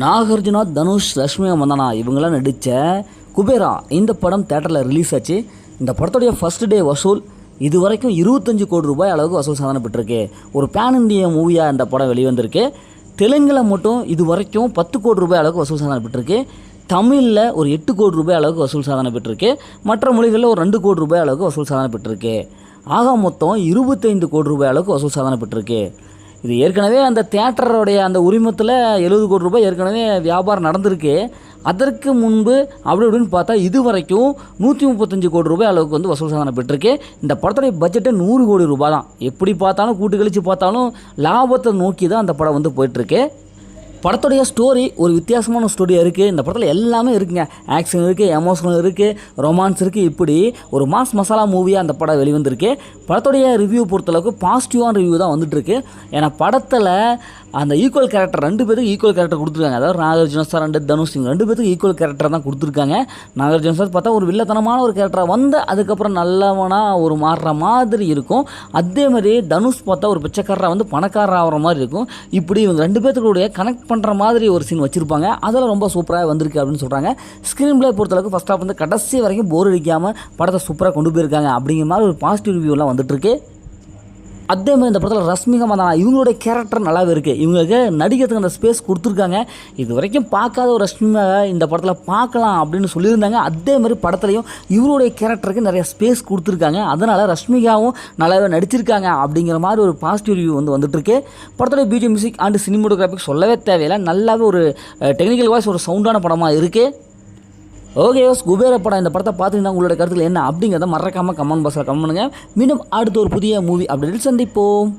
நாகார்ஜுனா தனுஷ் லக்ஷ்மி மந்தனா இவங்களாம் நடித்த குபேரா இந்த படம் தேட்டரில் ரிலீஸ் ஆச்சு. இந்த படத்துடைய ஃபர்ஸ்ட் டே வசூல் இது வரைக்கும் இருபத்தஞ்சு கோடி ரூபாய் அளவுக்கு வசூல் சாதனை பெற்றிருக்கு ஒரு பேன் இந்திய மூவியாக இந்த படம் வெளிவந்திருக்கு. தெலுங்கில் மட்டும் இது வரைக்கும் பத்து கோடி ரூபாய் அளவுக்கு வசூல் சாதனை பெற்றிருக்கு தமிழில் ஒரு எட்டு கோடி ரூபாய் அளவுக்கு வசூல் சாதனை பெற்றிருக்கு மற்ற மொழிகளில் ஒரு ரெண்டு கோடி ரூபாய் அளவுக்கு வசூல் சாதனை பெற்றிருக்கு ஆக மொத்தம் இருபத்தைந்து கோடி ரூபாய் அளவுக்கு வசூல் சாதனை பெற்றிருக்கு இது ஏற்கனவே அந்த தேட்டருடைய அந்த உரிமத்தில் எழுபது கோடி ரூபாய் ஏற்கனவே வியாபாரம் நடந்திருக்கு. அதற்கு முன்பு அப்படி இப்படின்னு பார்த்தா இது வரைக்கும் நூற்றி முப்பத்தஞ்சு கோடி ரூபாய் அளவுக்கு வந்து வசூல் சாதனை பெற்றிருக்கு. இந்த படத்துடைய பட்ஜெட்டே நூறு கோடி ரூபாய் தான். எப்படி பார்த்தாலும் கூட்டு கழிச்சு பார்த்தாலும் லாபத்தை நோக்கி தான் அந்த படம் வந்து போயிட்டுருக்கு படத்துடைய ஸ்டோரி ஒரு வித்தியாசமான ஸ்டோரியாக இருக்குது இந்த படத்தில் எல்லாமே இருக்குங்க. ஆக்ஷன் இருக்குது எமோஷனல் இருக்குது ரொமான்ஸ் இருக்குது இப்படி ஒரு மாஸ் மசாலா மூவியாக அந்த படம் வெளிவந்திருக்கு. படத்துடைய ரிவ்யூ பொறுத்தளவுக்கு பாசிட்டிவான ரிவ்யூ தான் வந்துட்டுருக்கு. ஏன்னா படத்தில் அந்த ஈக்குவல் கேரக்டர் ரெண்டு பேருக்கு ஈக்குவல் கேரக்டர் கொடுத்துருக்காங்க. அதாவது நாகார்ஜுன சார் அண்டு தனுஷ் சிங் ரெண்டு பேருக்கு ஈக்குவல் கேரக்டர் தான் கொடுத்துருக்காங்க. நாகார்ஜுன சார் பார்த்தா ஒரு வில்லத்தனமான ஒரு கேரக்டராக வந்து அதுக்கப்புறம் நல்லவனாக ஒரு மாறுற மாதிரி இருக்கும். அதே மாதிரி தனுஷ் பார்த்தா ஒரு பிச்சைக்காரராக வந்து பணக்காரர் ஆகிற மாதிரி இருக்கும். இப்படி இவங்க ரெண்டு பேர்த்துக்குடைய கனெக்ட் பண்ணுற மாதிரி ஒரு சீன் வச்சுருப்பாங்க. அதில் ரொம்ப சூப்பராக வந்திருக்கு அப்படின்னு சொல்கிறாங்க ஸ்க்ரீன் பிளே பொறுத்தளவுக்கு ஃபஸ்ட் ஆஃப் வந்து கடைசி வரைக்கும் போர் அடிக்காமல் படத்தை சூப்பராக கொண்டு போயிருக்காங்க அப்படிங்கிற மாதிரி ஒரு பாசிட்டிவ் ரிவ்யூலாம் வந்துட்டுருக்கு அதே மாதிரி இந்த படத்தில் ரஷ்மிகா மந்தானா இவங்களுடைய கேரக்டர் நல்லாவே இருக்குது இவங்களுக்கு நடிக்கிறதுக்கு அந்த ஸ்பேஸ் கொடுத்துருக்காங்க. இது வரைக்கும் பார்க்காத ஒரு ரஷ்மிகா இந்த படத்தில் பார்க்கலாம் அப்படின்னு சொல்லியிருந்தாங்க. அதே மாதிரி படத்துலையும் இவருடைய கேரக்டருக்கு நிறைய ஸ்பேஸ் கொடுத்துருக்காங்க. அதனால் ரஷ்மிகாவும் நல்லாவே நடிச்சிருக்காங்க அப்படிங்கிற மாதிரி ஒரு பாசிட்டிவ் ரிவ்யூ வந்து வந்துட்டுருக்கு. படத்துடைய பிஜி மியூசிக் அண்ட் சினிமோட்டோகிராஃபிக் சொல்லவே தேவையில்லை. நல்லாவே ஒரு டெக்னிக்கல் வாய்ஸ் ஒரு சவுண்டான படமாக இருக்குது ஓகே யோஸ் குபேர படம் இந்த படத்தை பார்த்துருந்தா உங்களோட கருத்துல என்ன அப்படிங்கிறத மறக்காமல் கமெண்ட் பாக்ஸில் கமெண்ட் பண்ணுங்கள் மீண்டும் அடுத்த ஒரு புதிய மூவி அப்படின்னு சந்திப்போம்.